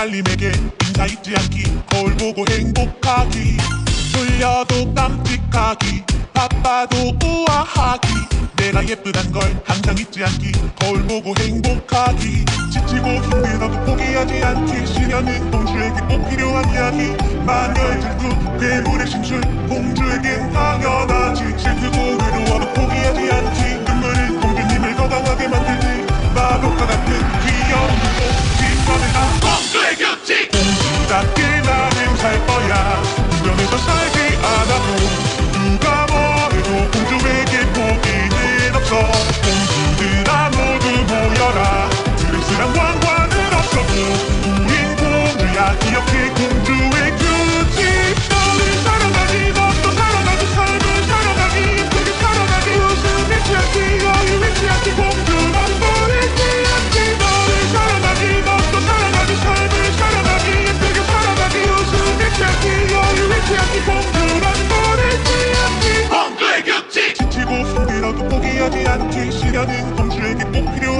날림에게 인사 잊지 않기 거울 보고 행복하기 졸려도 깜찍하기 바빠도 우아하기. 내가 예쁘단 걸 항상 잊지 않기 거울 보고 행복하기. 지치고 힘들어도 포기하지 않기 시련은 공주에게 꼭 필요한 이야기. 마녀의 질투 괴물의 심술 공주에겐 당연하 공주답게 나는 살 거야. 주변에서 살지 않아도 누가 뭐래도 공주에게 포기는 없어. 공주들아 모두 모여라. 드레스랑 왕관은 없어도 우린 공주야. 기억해 공주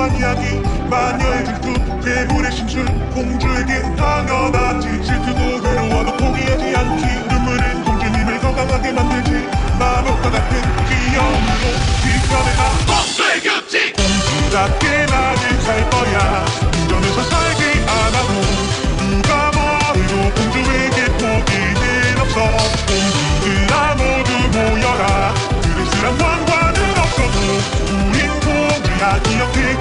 소소한 이야기 마녀의 질투 괴물의 신술 공주에게 당연하지. 질투도 괴로워도 포기하지 않기 눈물은 공주님을 건강하게 만들지. 마법과 같은 귀여움으로 비켜내라 헛되이 규칙 공주답게 나를 살 거야. 이러면서 살게 안 하고 누가 뭐래도 공주에게 포기는 없어. 공주들아 모두 모여라. 그릇스란 왕관은 없어도 우린 공주야 기억해